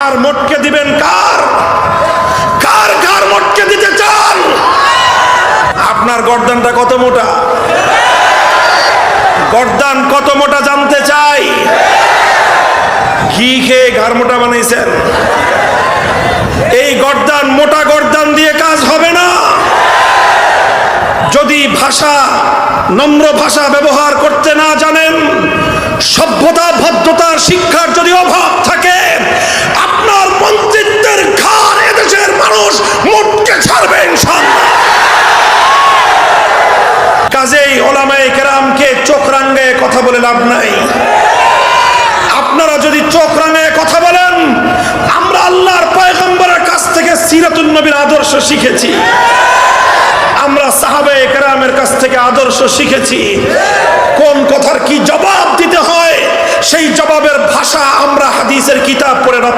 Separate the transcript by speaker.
Speaker 1: আর মোটকে দিবেন কার? কার কার মোটকে দিতে চান? আপনার গর্দানটা কত মোটা? গর্দান কত মোটা জানতে চাই? ঘি খেয়ে ঘাড় মোটা বানাইছেন। এই গর্দান মোটা গর্দান দিয়ে কাজ হবে না। যদি ভাষা, নম্র ভাষা ব্যবহার করতে না জানেন, সভ্যতা ভদ্রতার শিক্ষার যদি অভাব কাজেই ওলামায়ে কেরামকে চোখ রাঙ্গায় কথা বলে লাভ নাই। আপনারা যদি চোখ রাঙায় কথা বলেন, আমরা আল্লাহর পয়গম্বরের কাছ থেকে সিরাতুন নবীর আদর্শ শিখেছি। আমরা সাহাবে কেরামের কাছ থেকে আদর্শ শিখেছি। কোন কথার কি জবাব দিতে হয়, সেই জবাবের ভাষা আমরা হাদিসের কিতাব পড়ে